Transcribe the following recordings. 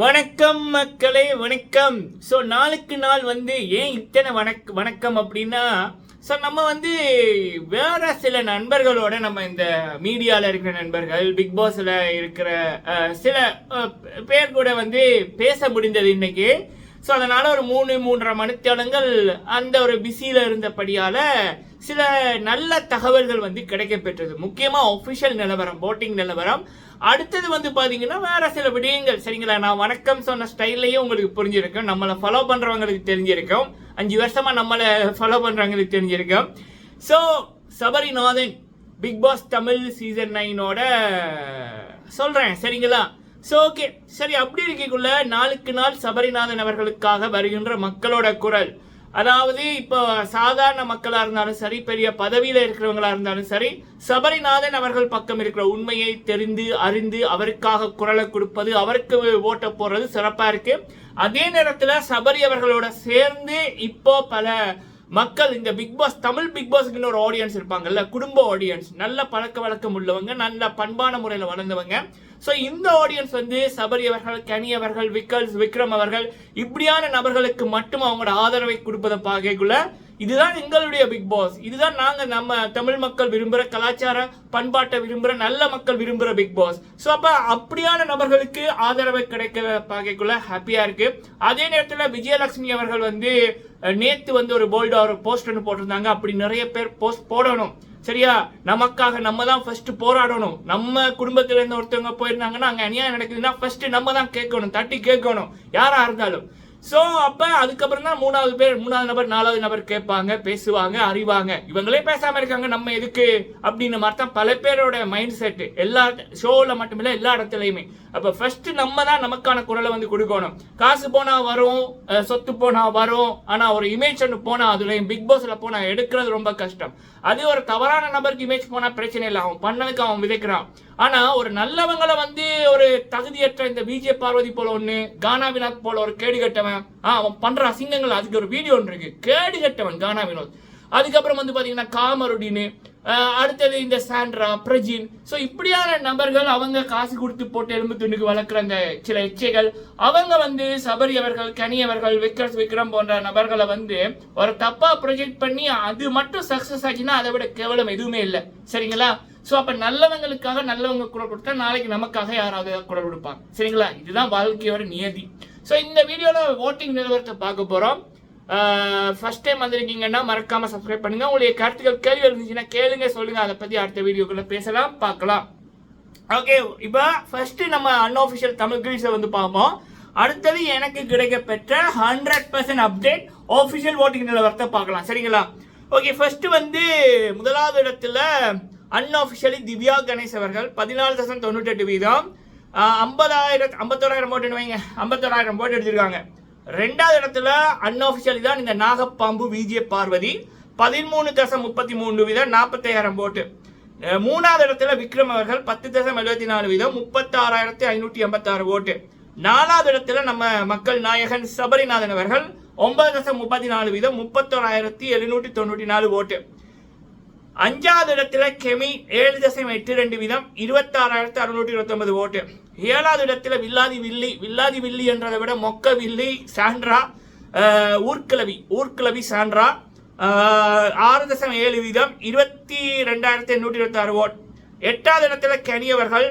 வணக்கம் மக்களே வணக்கம். ஸோ நாளுக்கு நாள் வந்து ஏன் இத்தனை வணக் வணக்கம் அப்படின்னா ஸோ நம்ம வந்து வேற சில நண்பர்களோட நம்ம இந்த மீடியாவில் இருக்கிற நண்பர்கள் பிக் பாஸில் இருக்கிற சில பேர் கூட வந்து பேச முடிந்தது இன்னைக்கு. ஸோ அதனால் ஒரு மூணு மூன்றரை மணித்தியாலங்கள் அந்த ஒரு பிஸியில் இருந்தபடியால் சில நல்ல தகவல்கள் வந்து கிடைக்கப்பெற்றது. முக்கியமாக ஒஃபிஷியல் நிலவரம் போட்டிங் நிலவரம். அடுத்தது வந்து பார்த்தீங்கன்னா வேற சில விடயங்கள். சரிங்களா? நான் வணக்கம் சொன்ன ஸ்டைல்லையும் உங்களுக்கு புரிஞ்சிருக்கும். நம்மளை ஃபாலோ பண்றவங்களுக்கு தெரிஞ்சிருக்கும். அஞ்சு வருஷமா நம்மளை ஃபாலோ பண்றவங்களுக்கு தெரிஞ்சிருக்கும். So Sabarinathan big boss Tamil season நைனோட சொல்றேன். சரிங்களா? ஸோ ஓகே சரி அப்படி இருக்கக்குள்ள நாளுக்கு நாள் சபரிநாதன் அவர்களுக்காக வருகின்ற மக்களோட குரல். அதாவது இப்போ சாதாரண மக்களா இருந்தாலும் சரி பெரிய பதவியில இருக்கிறவங்களா இருந்தாலும் சரி சபரிநாதன் அவர்கள் பக்கம் இருக்கிற உண்மையை தெரிந்து அறிந்து அவருக்காக குரலை கொடுப்பது அவருக்கு ஓட்ட போடுறது சிறப்பா இருக்கு. அதே நேரத்துல சபரி அவர்களோட சேர்ந்து இப்போ பல மக்கள் இந்த பிக் பாஸ் தமிழ் பிக் பாஸ்க்குன்னு ஒரு ஆடியன்ஸ் இருப்பாங்கல்ல குடும்ப ஆடியன்ஸ் நல்ல பழக்க வழக்கம் உள்ளவங்க நல்ல பண்பான முறையில் வளர்ந்தவங்க ஸோ இந்த ஆடியன்ஸ் வந்து சபரி அவர்கள் கனி அவர்கள் விக்கல்ஸ் விக்ரம் அவர்கள் இப்படியான நபர்களுக்கு மட்டும் அவங்களோட ஆதரவை கொடுப்பதை பார்க்கக்குள்ள இதுதான் எங்களுடைய பிக் பாஸ் இதுதான் நாங்க நம்ம தமிழ் மக்கள் விரும்புற கலாச்சார பண்பாட்டை விரும்புற நல்ல மக்கள் விரும்புற பிக் பாஸ் ஸோ அப்ப அப்படியான நபர்களுக்கு ஆதரவை கிடைக்கிற பார்க்கக்குள்ள ஹாப்பியா இருக்கு. அதே நேரத்தில் விஜயலட்சுமி அவர்கள் வந்து நேற்று நேத்து வந்து ஒரு போல்டா ஒரு போஸ்ட் ஒன்று போட்டிருந்தாங்க. அப்படி நிறைய பேர் போஸ்ட் போடணும். சரியா? நமக்காக நம்ம தான் ஃபர்ஸ்ட் போராடணும். நம்ம குடும்பத்துல இருந்து ஒருத்தவங்க போயிருந்தாங்கன்னா அங்க அநியாயம் நடக்குதுன்னா ஃபர்ஸ்ட் நம்ம தான் கேட்கணும் தட்டி கேட்கணும். யாரா இருந்தாலும். ஸோ அப்ப அதுக்கப்புறம் தான் மூணாவது பேர் மூணாவது நபர் நாலாவது நபர் கேட்பாங்க பேசுவாங்க அறிவாங்க. இவங்களே பேசாம இருக்காங்க நம்ம எதுக்கு? அப்படின்னு மாதிரி தான் பல பேரோட மைண்ட் செட் எல்லா ஷோவில் மட்டுமில்ல எல்லா இடத்துலையுமே. அப்ப ஃபர்ஸ்ட் நம்ம தான் நமக்கான குரலை வந்து கொடுக்கணும். காசு போனா வரும் சொத்து போனா வரும் ஆனா ஒரு இமேஜ் ஒன்று போனா அதுலேயும் பிக் பாஸ்ல போனா எடுக்கிறது ரொம்ப கஷ்டம். அது ஒரு தவறான நபருக்கு இமேஜ் போனா பிரச்சனை இல்லை. அவன் பண்ணதுக்கு அவன் விதைக்கிறான். ஆனா ஒரு நல்லவங்களை வந்து ஒரு தகுதியற்ற இந்த விஜய பார்வதி போல ஒண்ணு கானா வினோத் போல ஒரு கேடு கட்டவன் ஆ, அவன் பண்ற அசிங்கங்கள் அதுக்கு ஒரு வீடியோ ஒன்று இருக்கு. கேடு கட்டவன் கானா வினோத் அதுக்கப்புறம் வந்து பாத்தீங்கன்னா காமருடின்னு அடுத்தது இந்த சாண்ட்ரா பிரஜின். ஸோ இப்படியான நபர்கள் அவங்க காசு கொடுத்து போட்டு எலும்பு துண்டுக்கு வளர்க்குற அந்த சில இச்சைகள் அவங்க வந்து சபரி அவர்கள் கனி அவர்கள் விக்ரஸ் விக்ரம் போன்ற நபர்களை வந்து ஒரு தப்பா ப்ரொஜெக்ட் பண்ணி அது மட்டும் சக்சஸ் ஆச்சுன்னா அதை விட கேவலம் எதுவுமே இல்லை. சரிங்களா? ஸோ அப்போ நல்லவங்களுக்காக நல்லவங்க குரல் கொடுத்தா நாளைக்கு நமக்காக யாராவது குரல் கொடுப்பாங்க. சரிங்களா? இதுதான் வாழ்க்கையோட நியதி. ஸோ இந்த வீடியோவில் ஓட்டிங் நிலவரத்தை பார்க்க போகிறோம் ஃபர்ஸ்ட் டைம் வந்திருக்கீங்கன்னா மறக்காம சப்ஸ்கிரைப் பண்ணுங்க. உங்களுடைய கருத்துக்கள் கேள்வி இருந்துச்சுன்னா கேளுங்க சொல்லுங்க. அதை பத்தி அடுத்த வீடியோக்குள்ள பேசலாம் பார்க்கலாம். ஓகே இப்போ ஃபர்ஸ்ட் நம்ம அன்ஆஃபிஷியல் தமிழ் கிரீஸை வந்து பார்ப்போம். அடுத்தது எனக்கு கிடைக்கப்பெற்ற hundred percent update official voting நிலவரத்தை பார்க்கலாம். சரிங்களா? ஓகே ஃபர்ஸ்ட் வந்து முதலாவது இடத்துல அன்ஆஃபிஷியலி திவ்யா கணேஷ் அவர்கள் பதினாலு தசம் தொண்ணூற்றெட்டு வீதம் ஐம்பதாயிரம் ஐம்பத்தோராயிரம் போட்டு வைங்க. ஐம்பத்தோராயிரம் போட்டு எடுத்திருக்காங்க. ரெண்டாவது இடத்துல அன்ஆஃபிஷியலி தான் இந்த நாகப்பாம்பு விஜய பார்வதி பதிமூணு தசம் முப்பத்தி மூணு வீதம் நாற்பத்தையாயிரம் போட்டு மூணாவது இடத்துல விக்ரம் அவர்கள் பத்து தசம் எழுபத்தி நாலு வீதம் முப்பத்தாறாயிரத்தி ஐநூற்றி எண்பத்தாறு ஓட்டு. நாலாவது இடத்துல நம்ம மக்கள் நாயகன் சபரிநாதன் அவர்கள் ஒன்பது தசம் முப்பத்தி நாலு வீதம் முப்பத்தோராயிரத்தி எழுநூற்றி தொண்ணூற்றி நாலு ஓட்டு. அஞ்சாவது இடத்துல கெமி ஏழு தசம் எட்டு ரெண்டு வீதம் இருபத்தாறாயிரத்து அறுநூற்றி இருபத்தொன்பது ஓட்டு. ஏழாவது இடத்துல வில்லாதி வில்லி வில்லாதி வில்லி என்றதை விட மொக்க வில்லி சாண்ட்ரா அஹ், ஊர்க்கிழவி ஊர்க்கிழவி சாண்ட்ரா ஆறு தசம் ஏழு வீதம் இருபத்தி ரெண்டாயிரத்தி எண்ணூற்றி இருபத்தாறு ஓட். எட்டாவது இடத்துல கனியவர்கள்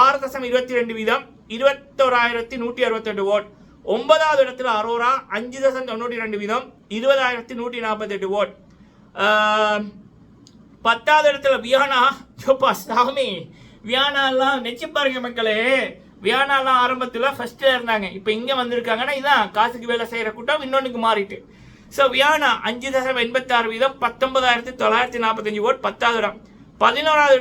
ஆறு தசம் இருபத்தி ரெண்டு வீதம் இருபத்தோராயிரத்தி நூற்றி அறுபத்தெட்டு ஓட். ஒன்பதாவது இடத்துல அரோரா அஞ்சு தசம் தொண்ணூற்றி ரெண்டு வீதம் இருபதாயிரத்தி நூற்றி நாற்பத்தெட்டு ஓட். பத்தாவது இடத்துல வியானா சோப்பா சாமி. வியானாலாம் நெச்சு பாருங்க மக்களே. வியானாலாம் ஆரம்பத்தில் ஃபஸ்ட்டில் இருந்தாங்க. இப்போ இங்கே வந்திருக்காங்கன்னா இதான் காசுக்கு வேலை செய்கிற கூட்டம் இன்னொன்றுக்கு மாறிட்டு. ஸோ வியானா அஞ்சு தசம் எண்பத்தாறு வீதம் பத்தொன்பதாயிரத்தி தொள்ளாயிரத்தி நாற்பத்தஞ்சு ஓட் பத்தாவது இடம். பதினோராவது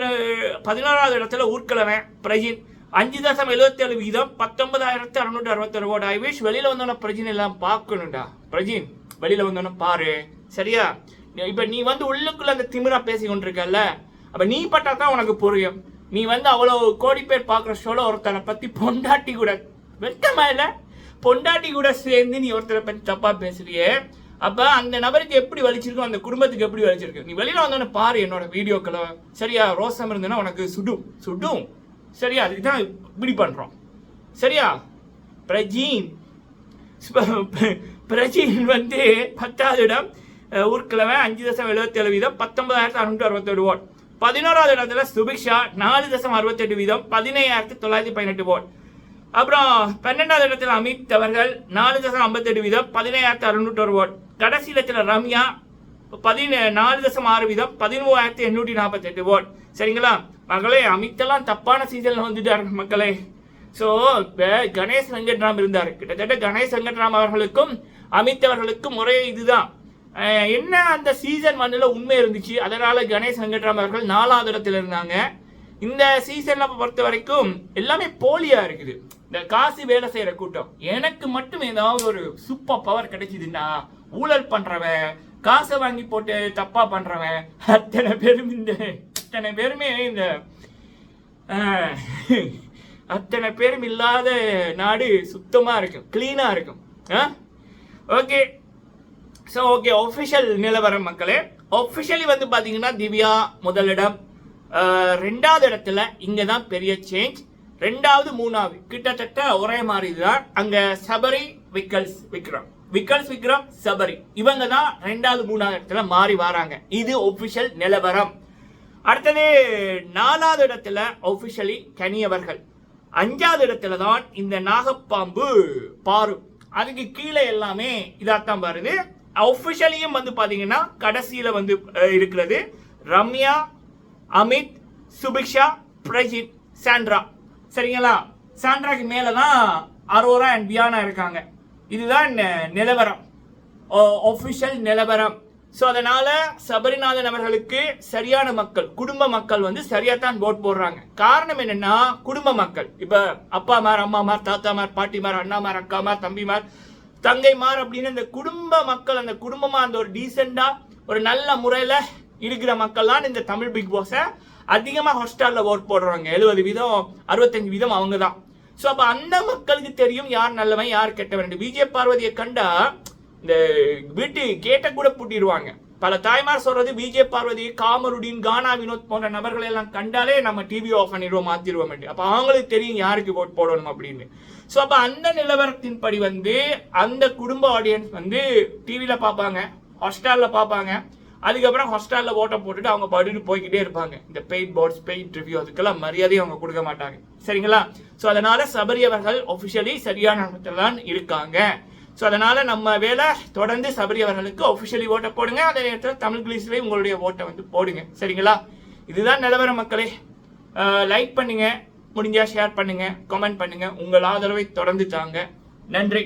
பதினோராவது இடத்துல ஊர்க்கிழமை பிரஜின். அஞ்சு தசம் எழுபத்தேழு வீதம் பத்தொன்பதாயிரத்தி அறுநூற்றி அறுபத்தொரு ஓட். ஐ விஷ் வெளியில் வந்தோன்னே பிரஜின் எல்லாம் பார்க்கணும்டா. பிரஜின் வெளியில் வந்தோன்னே பாரு. சரியா? இப்ப நீ வந்து உள்ளுக்குள்ள அந்த திமிரா பேசி கொண்டிருக்கல அப்ப நீ பட்டா தான் உனக்கு புரியும். நீ வந்து அவ்வளவு கோடி பேர் பாக்குற ஷோல ஒருத்தனை பத்தி பொண்டாட்டி கூட வெட்டமா இல்ல? பொண்டாட்டி கூட சேர்ந்து நீ ஒருத்தரை பத்தி தப்பா பேசுறியே. அப்ப அந்த நபருக்கு எப்படி வலிச்சிருக்கும் அந்த குடும்பத்துக்கு எப்படி வலிச்சிருக்கு? நீ வெளியில வந்தோடனே பாரு என்னோட வீடியோக்களை. சரியா? ரோசம் இருந்ததுன்னா உனக்கு சுடும். சுடும். சரியா? அதுதான் இப்படி பண்றோம். சரியா? பிரஜீன். பிரஜீன் வந்து பத்தாவது இடம். ஊர்க்கிழமை அஞ்சு தசம் எழுபத்தேழு வீதம் பத்தொன்பதாயிரத்தி அறுநூற்றி அறுபத்தேழு ஓட் பதினோராவது இடத்துல சுபிக்ஷா நாலு தசம் அறுபத்தெட்டு வீதம் பதினையாயிரத்தி தொள்ளாயிரத்தி பதினெட்டு ஓட் அப்புறம் பன்னெண்டாவது இடத்துல அமித் அவர்கள் நாலு தசம் ஐம்பத்தெட்டு வீதம் பதினையாயிரத்தி அறுநூற்றி ஒரு ஓட் கடைசி இடத்துல ரம்யா பதினே நாலு தசம் ஆறு வீதம் பதிமூவாயிரத்தி எண்ணூற்றி நாற்பத்தெட்டு ஓட் சரிங்களா? மகளே அமித்தெல்லாம் தப்பான சீசனில் வந்துட்டார் மக்களே. ஸோ இப்போ கணேஷ் வெங்கட்ராம் இருந்தார். கிட்டத்தட்ட கணேஷ் வெங்கட்ராம் அவர்களுக்கும் அமித் அவர்களுக்கும் ஒரே இதுதான். என்ன அந்த சீசன் ஒன்னில் உண்மை இருந்துச்சு? அதனால் கணேஷ் வெங்கட்ராம் அவர்கள் நாலாவது இடத்துல இருந்தாங்க. இந்த சீசனை பொறுத்த வரைக்கும் எல்லாமே போலியாக இருக்குது. இந்த காசு வேலை செய்கிற கூட்டம். எனக்கு மட்டும் ஏதாவது ஒரு சூப்பர் பவர் கிடைச்சிதுன்னா ஊழல் பண்ணுறவன் காசை வாங்கி போட்டு தப்பாக பண்ணுறவன் அத்தனை பேரும் இந்த அத்தனை பேருமே இந்த அத்தனை பேரும் இல்லாத நாடு சுத்தமாக இருக்கும் க்ளீனாக இருக்கும். ஓகே. ஸோ ஓகே ஒஃபிஷியல் நிலவரம் மக்களே. ஒஃபிஷியலி வந்து பார்த்தீங்கன்னா திவ்யா முதலிடம். ரெண்டாவது இடத்துல இங்கே தான் பெரிய சேஞ்ச் ரெண்டாவது மூணாவது. கிட்டத்தட்ட ஒரே மாதிரி தான் அங்கே சபரி விக்கல்ஸ் விக்ரம். விக்கல்ஸ் விக்ரம் சபரி. இவங்க தான் ரெண்டாவது மூணாவது இடத்துல மாறி வராங்க. இது ஒஃபிஷியல் நிலவரம். அடுத்தது நாலாவது இடத்துல ஒஃபிஷியலி கனியவர்கள். அஞ்சாவது இடத்துல தான் இந்த நாகப்பாம்பு பாரு. அதுக்கு கீழே எல்லாமே இதாத்தான் பாருது. ஒஃபிஷியலியும் வந்து பார்த்தீங்கன்னா கடைசியில் வந்து இருக்கிறது ரம்யா அமித் சுபிக்ஷா பிரஜித் சாண்ட்ரா. சரிங்களா? சாண்ட்ராக்கு மேலே தான் அரோரா அண்ட் வியானா இருக்காங்க. இதுதான் நிலவரம். ஒஃபிஷியல் நிலவரம். ஸோ அதனால் சபரிநாதன் அவர்களுக்கு சரியான மக்கள் குடும்ப மக்கள் வந்து சரியாக தான் ஓட் போடுறாங்க. காரணம் என்னென்னா குடும்ப மக்கள். இப்ப அப்பாமார் அம்மாமார் தாத்தாமார் பாட்டிமார் அண்ணாமார் அக்காமார் தம்பிமார் தங்கைமார் அப்படின்னு அந்த குடும்ப மக்கள் அந்த குடும்பமா அந்த ஒரு டீசெண்டா ஒரு நல்ல முறையில இருக்கிற மக்கள் தான் இந்த தமிழ் பிக் பாஸை அதிகமா ஹாஸ்டல்ல ஓட் போடுறாங்க. எழுபது வீதம் அறுபத்தஞ்சு வீதம் அவங்க தான். ஸோ அப்போ அந்த மக்களுக்கு தெரியும் யார் நல்லவன் யார் கெட்டவன். விஜய பார்வதியை கண்டா இந்த வீட்டு கேட்டை கூட பூட்டிடுவாங்க பல தாய்மார் சொல்றது விஜய் பார்வதி காமருடின் கானா வினோத் போன்ற நபர்களை எல்லாம் கண்டாலே நம்ம டிவி ஆஃப் பண்ணிடுவோம் மாத்திடுவோம் அப்ப அவங்களுக்கு தெரியும் யாருக்கு ஓட் போடணும் அப்படின்னு. ஸோ அப்ப அந்த நிலவரத்தின்படி வந்து அந்த குடும்ப ஆடியன்ஸ் வந்து டிவியில பார்ப்பாங்க ஹாஸ்டல்ல பார்ப்பாங்க. அதுக்கப்புறம் ஹாஸ்டல்ல ஓட்டை போட்டுட்டு அவங்க படுத்து போய்கிட்டே இருப்பாங்க. இந்த பெயிட் போர்ட்ஸ் பெயிட் ரிவ்யூ அதுக்கெல்லாம் மரியாதையும் அவங்க கொடுக்க மாட்டாங்க. சரிங்களா? ஸோ அதனால சபரி அவர்கள் ஒஃபிஷியலி சரியான இடத்துல தான் இருக்காங்க. ஸோ அதனால் நம்ம வேலை தொடர்ந்து சபரி அவர்களுக்கு ஒஃபிஷியலி ஓட்டை போடுங்க. அதே நேரத்தில் தமிழ் கிளீஸ்லேயும் உங்களுடைய ஓட்டை வந்து போடுங்க. சரிங்களா? இதுதான் நிலவர மக்களே. லைக் பண்ணுங்கள் முடிஞ்சால் ஷேர் பண்ணுங்கள் கமெண்ட் பண்ணுங்கள் உங்கள் ஆதரவை தொடர்ந்து தாங்க. நன்றி.